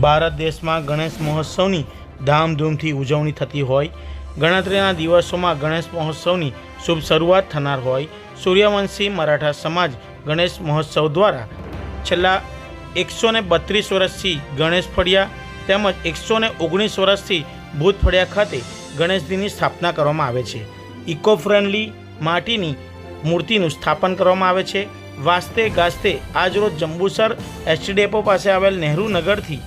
ભારત દેશમાં ગણેશ મહોત્સવની ધામધૂમથી ઉજવણી થતી હોય. ગણતરીના દિવસોમાં ગણેશ મહોત્સવની શુભ શરૂઆત થનાર હોય. સૂર્યવંશી મરાઠા સમાજ ગણેશ મહોત્સવ દ્વારા છેલ્લા એકસો ને બત્રીસ વર્ષથી ગણેશ ફળિયા તેમજ એકસો ને ઓગણીસ વર્ષથી ભૂત ફળિયા ખાતે ગણેશજીની સ્થાપના કરવામાં આવે છે. ઇકો ફ્રેન્ડલી માટીની મૂર્તિનું સ્થાપન કરવામાં આવે છે. વાસ્તે ગાસ્તે આજરોજ જંબુસર એસટી ડેપો પાસે આવેલ નહેરુ નગરથી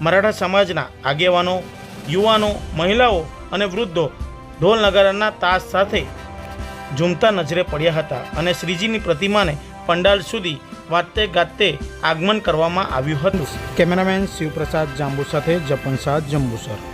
મરાઠા સમાજના આગેવાનો, યુવાનો, મહિલાઓ અને વૃદ્ધો ઢોલ નગારાના તાસ સાથે ઝૂમતા નજરે પડ્યા હતા અને શ્રીજીની પ્રતિમાને પંડાલ સુધી વાતે ગાતે આગમન કરવામાં આવ્યું હતું. કેમેરામેન શિવપ્રસાદ જાંબુ સાથે જપનસાદ જંબુસર.